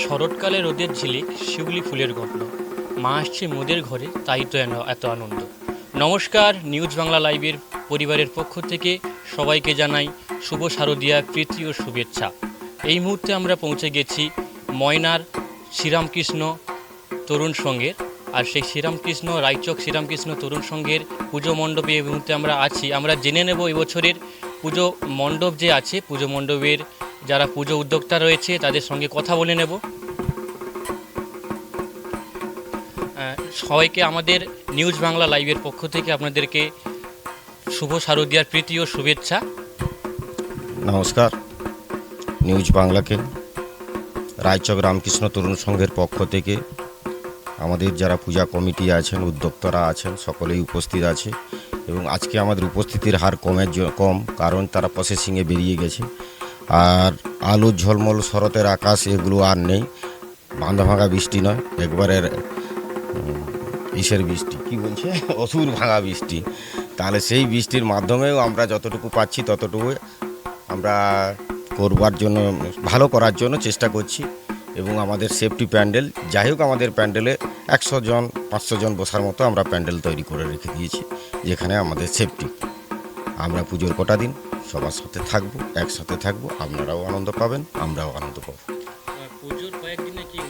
শরৎকালে রোদের ঝিলিক শিউলি ফুলের গন্ধ মা আসছে মোদের ঘরে, তাই তো এত আনন্দ। নমস্কার, নিউজ বাংলা লাইভের পরিবারের পক্ষ থেকে সবাইকে জানাই শুভ শারদীয়া প্রীতি ও শুভেচ্ছা। এই মুহূর্তে আমরা পৌঁছে গেছি ময়নার শ্রীরামকৃষ্ণ তরুণ সংঘের আর সেই শ্রীরামকৃষ্ণ, রায়চক শ্রীরামকৃষ্ণ তরুণ সংঘের পুজো মণ্ডপে এই মুহূর্তে আমরা আছি। আমরা জেনে নেব এবছরের পুজো মণ্ডপ যে আছে, পুজো মণ্ডপের যারা পুজো উদ্যোক্তা রয়েছে, তাদের সঙ্গে কথা বলে নেব। সবাইকে আমাদের নিউজ বাংলা লাইভের পক্ষ থেকে আপনাদেরকে শুভ শারদীয়ার প্রীতি ও শুভেচ্ছা। নমস্কার। নিউজ বাংলাকে রায়চক রামকৃষ্ণ তরুণ সংঘের পক্ষ থেকে আমাদের যারা পূজা কমিটি আছেন, উদ্যোক্তারা আছেন, সকলেই উপস্থিত আছে। এবং আজকে আমাদের উপস্থিতির হার কমের কম, কারণ তারা প্রসেসিংয়ে বেরিয়ে গেছে। আর আলো ঝলমল শরতের আকাশ, এগুলো আর নেই। বাঁধা ভাঙা বৃষ্টি নয়, একবারের ইসের বৃষ্টি। কি বলছে? অসুর ভাঙা বৃষ্টি। তাহলে সেই বৃষ্টির মাধ্যমেও আমরা যতটুকু পাচ্ছি ততটুকু আমরা করবার জন্য, ভালো করার জন্য চেষ্টা করছি। এবং আমাদের সেফটি প্যান্ডেল, যাই হোক আমাদের প্যান্ডেলে একশো জন, পাঁচশো জন বসার মতো আমরা প্যান্ডেল তৈরি করে রেখে দিয়েছি, যেখানে আমাদের সেফটি আমরা পুজোর কটা দিন? সবার সাথে থাকব একসাথে থাকব আপনারাও আনন্দ পাবেন আমরাও আনন্দ পাবো। কি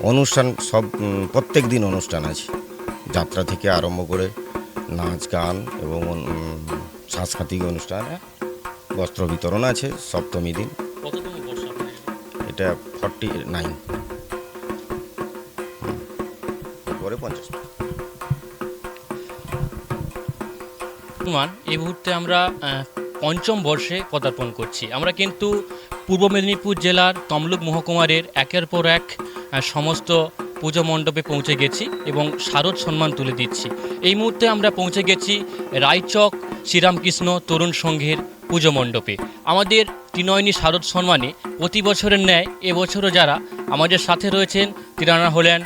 অনুষ্ঠান সব প্রত্যেক দিন অনুষ্ঠান আছে। যাত্রা থেকে আরম্ভ করে নাচ গান এবং সাংস্কৃতিক অনুষ্ঠান বস্ত্র বিতরণ আছে সপ্তমী দিন। কততম বর্ষ আপনাদের? এটা ফর্টি নাইন। পরে পঞ্চাশ। এই মুহূর্তে আমরা পঞ্চম বর্ষে পদার্পণ করছি। আমরা কিন্তু পূর্ব মেদিনীপুর জেলার তমলুক মহকুমারের একের পর এক সমস্ত পুজো মণ্ডপে পৌঁছে গেছি এবং শারদ সম্মান তুলে দিচ্ছি। এই মুহূর্তে আমরা পৌঁছে গেছি রায়চক শ্রীরামকৃষ্ণ তরুণ সংঘের পুজো মণ্ডপে। আমাদের ত্রিনয়নী শারদ সম্মানে প্রতি বছরের ন্যায় এবছরও যারা আমাদের সাথে রয়েছেন তিনারা হলেন,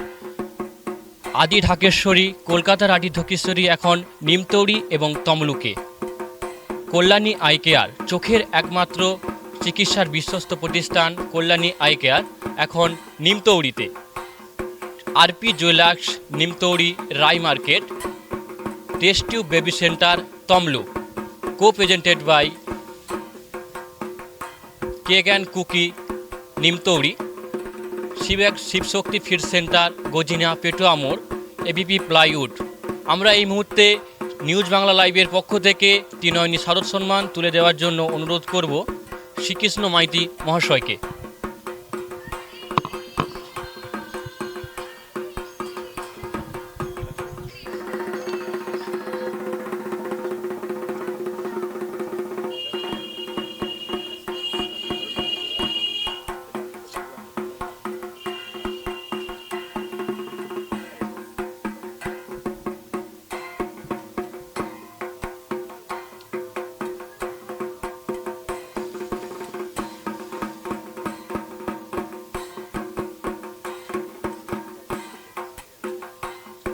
আদি ঢাকেশ্বরী, কলকাতার আদি ঢাকেশ্বরী, এখন নিমতৌড়ি এবং তমলুকে। কল্যাণী আই কেয়ার, চোখের একমাত্র চিকিৎসার বিশ্বস্ত প্রতিষ্ঠান কল্যাণী আই কেয়ার, এখন নিমতৌড়িতে। RP jewellers, Nimtouri, Rai market test tube baby centre, Tamluk. Co presented by cake and cookie, Nimtouri. শিবেক Shivshakti feed centre, Gajina, পেটোয়া মোড়, এবিপি প্লাইউড। আমরা এই মুহূর্তে নিউজ বাংলা লাইভের পক্ষ থেকে তিনয়নী শারদ সম্মান তুলে দেওয়ার জন্য অনুরোধ করব শ্রীকৃষ্ণ মাইতি মহাশয়কে।